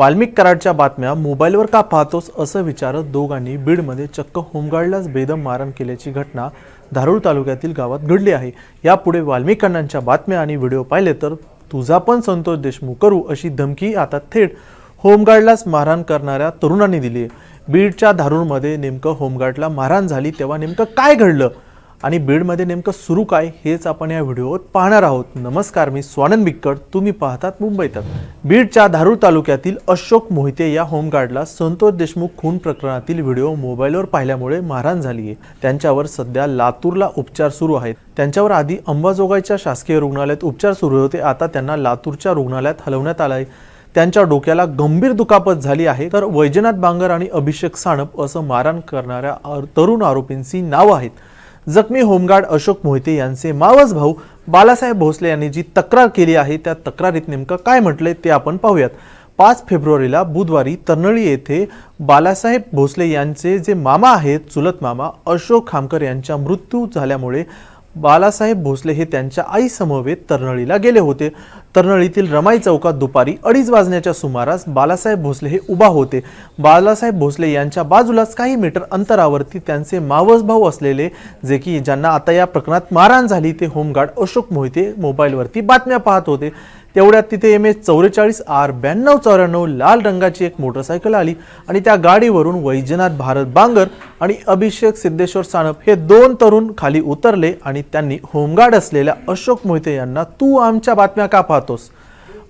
वाल्मिक कराडच्या बातम्या मोबाईलवर का पाहतोस असं विचारत दोघांनी बीडमध्ये चक्क होमगार्डलाच बेदम मारहाण केल्याची घटना धारूळ तालुक्यातील गावात घडली आहे. यापुढे वाल्मिक अण्णांच्या बातम्या आणि व्हिडिओ पाहिले तर तुझा पण संतोष देशमुख करू अशी धमकी आता थेट होमगार्डलाच मारहाण करणाऱ्या तरुणांनी दिली आहे. बीडच्या धारूरमध्ये नेमकं होमगार्डला मारहाण झाली तेव्हा नेमकं काय घडलं? आणि बीडमध्ये नेमकं सुरू काय हेच आपण या व्हिडिओत पाहणार आहोत. नमस्कार मी स्वानंद बिक्कड. तुम्ही पाहतात मुंबईत बीडच्या धारूर तालुक्यातील अशोक मोहिते या होमगार्डला संतोष देशमुख खून प्रकरणातील व्हिडिओ मोबाईलवर पाहिल्यामुळे मारहाण झाली आहे. त्यांच्यावर सध्या लातूरला उपचार सुरू आहेत. त्यांच्यावर आधी अंबाजोगाईच्या शासकीय रुग्णालयात उपचार सुरू होते. आता त्यांना लातूरच्या रुग्णालयात हलवण्यात आलं आहे. त्यांच्या डोक्याला गंभीर दुखापत झाली आहे. तर वैजनाथ बांगर आणि अभिषेक साणप असं मारहाण करणाऱ्या तरुण आरोपींची नावं आहेत. जखमी होमगार्ड अशोक मोहिते यांचे मावस भाऊ बालासाहेब भोसले यांनी जी तक्रार केली आहे त्या तक्रारीत नेमकं काय म्हटलंय ते आपण पाहूयात. पाच फेब्रुवारीला बुधवारी तर्नळी येथे बालासाहेब भोसले यांचे जे मामा आहेत चुलत मामा अशोक खामकर यांच्या मृत्यू झाल्यामुळे बालासाहेब भोसले हे त्यांच्या आईसमवेत तरणळीला गेले होते. तरणळीतील रमाई चौकात दुपारी अडीच वाजण्याच्या सुमारास बालासाहेब भोसले हे उभा होते. बालासाहेब भोसले यांच्या बाजूलाच काही मीटर अंतरावरती त्यांचे मावस भाऊ असलेले जे की ज्यांना आता या प्रकरणात मारहाण झाली ते होमगार्ड अशोक मोहिते मोबाईलवरती बातम्या पाहत होते. तेवढ्यात तिथे एम एस चौवेचाळीस आर ब्याण्णव चौऱ्याण्णव लाल रंगाची एक मोटरसायकल आली आणि त्या गाडीवरून वैजनाथ भारत बांगर आणि अभिषेक सिद्धेश्वर सानप हे दोन तरुण खाली उतरले आणि त्यांनी होमगार्ड असलेल्या अशोक मोहिते यांना तू आमच्या बातम्या का पाहतोस?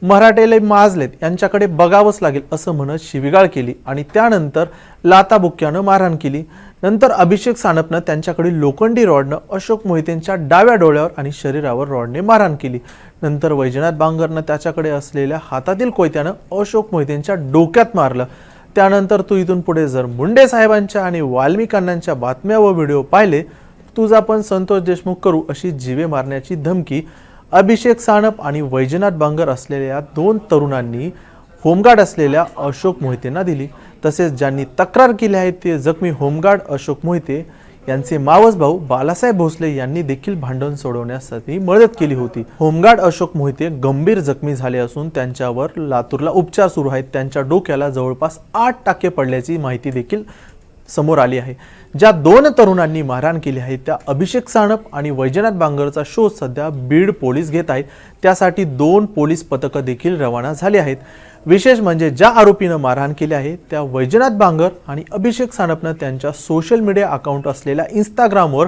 मराठेले माजलेत यांच्याकडे बघावंच लागेल असं म्हणत शिविगाळ केली आणि त्यानंतर लाताबुक्क्यानं मारहाण केली. नंतर अभिषेक सानपनं त्यांच्याकडील लोखंडी रॉडनं अशोक मोहितेंच्या डाव्या डोळ्यावर आणि शरीरावर रॉडने मारहाण केली. नंतर वैजनाथ बांगरनं त्याच्याकडे असलेल्या हातातील कोयत्यानं अशोक मोहितेंच्या डोक्यात मारलं. त्यानंतर तू इथून पुढे जर मुंडे साहेबांच्या आणि वाल्मिकांनांच्या बातम्या व व्हिडिओ पाहिले तुझा पण संतोष देशमुख करू अशी जीवे मारण्याची धमकी अभिषेक सानप आणि वैजनाथ बांगर असलेल्या दोन तरुणांनी होमगार्ड असलेल्या अशोक मोहितेंना दिली. तसेच ज्यांनी तक्रार केली आहे ते जखमी होमगार्ड अशोक मोहिते यांचे मावस भाऊ बालासाहेब भोसले यांनी देखील भांडण सोडवण्यासाठी मदत केली होती. होमगार्ड अशोक मोहिते गंभीर जखमी झाले असून त्यांच्यावर लातूरला उपचार सुरू आहेत. त्यांच्या डोक्याला जवळपास आठ टाके पडल्याची माहिती देखील समोर आली आहे. ज्या दोन तरुणांनी मारहाण केली आहे त्या अभिषेक साणप आणि वैजनाथ बांगरचा शोध सध्या बीड पोलीस घेत आहेत. त्यासाठी दोन पोलीस पथकं देखील रवाना झाली आहेत. विशेष म्हणजे ज्या आरोपीनं मारहाण केली आहे त्या वैजनाथ बांगर आणि अभिषेक साणपनं त्यांच्या सोशल मीडिया अकाउंट असलेल्या इंस्टाग्रामवर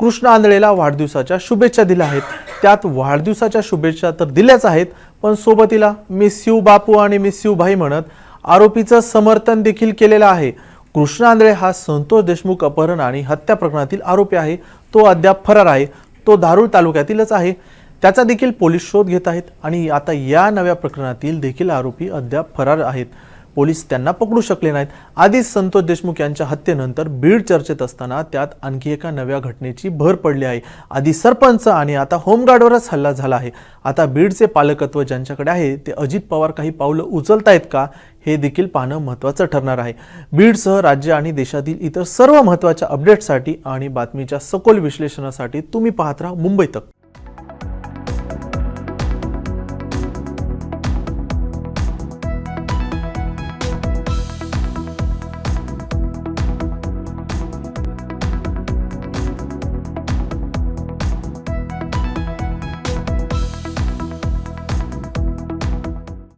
कृष्ण आंधळेला वाढदिवसाच्या शुभेच्छा दिल्या आहेत. त्यात वाढदिवसाच्या शुभेच्छा तर दिल्याच आहेत पण सोबतीला मिस यू बापू आणि मिस यू भाई म्हणत आरोपीचं समर्थन देखील केलेलं आहे. कृष्ण आंधळे हा संतोष देशमुख अपहरण आणि हत्या प्रकरणातील आरोपी आहे. तो अद्याप फरार आहे. तो धारूर तालुक्यातीलच आहे. त्याचा देखील पोलीस शोध घेत आहेत आणि आता या नव्या प्रकरणातील देखील आरोपी अद्याप फरार आहेत. पोलीस त्यांना पकडू शकले नाहीत. आधीच संतोष देशमुख यांच्या हत्येनंतर बीड चर्चेत असताना त्यात आणखी एका नव्या घटनेची भर पडली आहे. आधी सरपंच आणि आता होमगार्डवरच हल्ला झाला आहे. आता बीडचे पालकत्व ज्यांच्याकडे आहे ते अजित पवार काही पावलं उचलतायत का हे देखील पाहणं महत्त्वाचं ठरणार आहे. बीडसह राज्य आणि देशातील इतर सर्व महत्त्वाच्या अपडेट्ससाठी आणि बातमीच्या सखोल विश्लेषणासाठी तुम्ही पाहत राहा मुंबई तक.